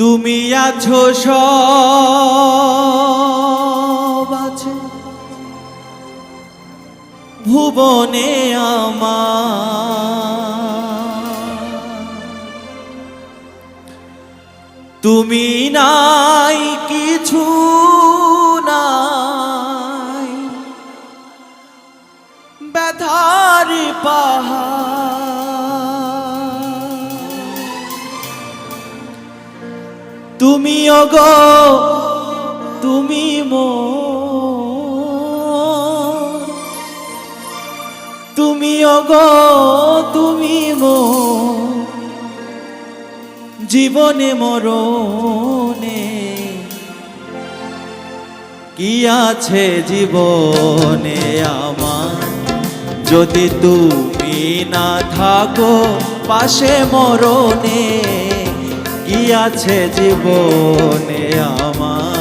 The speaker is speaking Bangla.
তুমি আছো আছে। ভুবনে আমার। তুমি নাই কিছু নাই। ব্যথার পাহাড়। তুমি অগ তুমি মো, তুমি অগ তুমি মো। জীবনে মরণে কি আছে জীবনে আমার? যদি তুমি না থাকো, পাশে মরণে কি আছে জীবনে আমার।